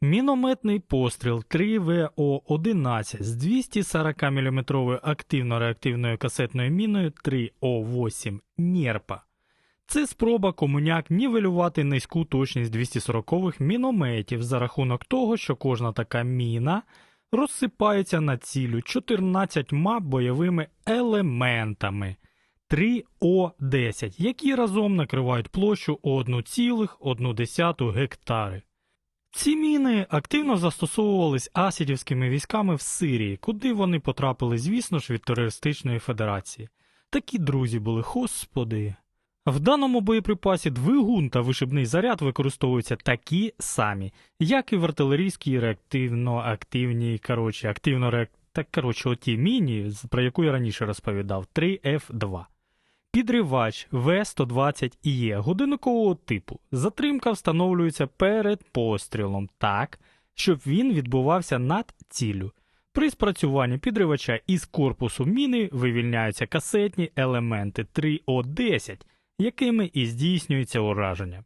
Мінометний постріл 3ВО-11 з 240 мм активно-реактивною касетною міною 3О8 Нєрпа. Це спроба комуняк нівелювати низьку точність 240-х мінометів за рахунок того, що кожна така міна розсипається на цілю 14 бойовими елементами 3О10, які разом накривають площу 1,1 гектари. Ці міни активно застосовувались асідівськими військами в Сирії, куди вони потрапили, звісно ж, від терористичної федерації. Такі друзі були, господи. В даному боєприпасі двигун та вишибний заряд використовуються такі самі, як і в артилерійській реактивно-активній, коротше, активно реак... так, коротше, оті міні, про яку я раніше розповідав, 3F2. Підривач В-120 ІЕ годинникового типу. Затримка встановлюється перед пострілом так, щоб він відбувався над ціллю. При спрацюванні підривача із корпусу міни вивільняються касетні елементи 3О10, якими і здійснюється ураження.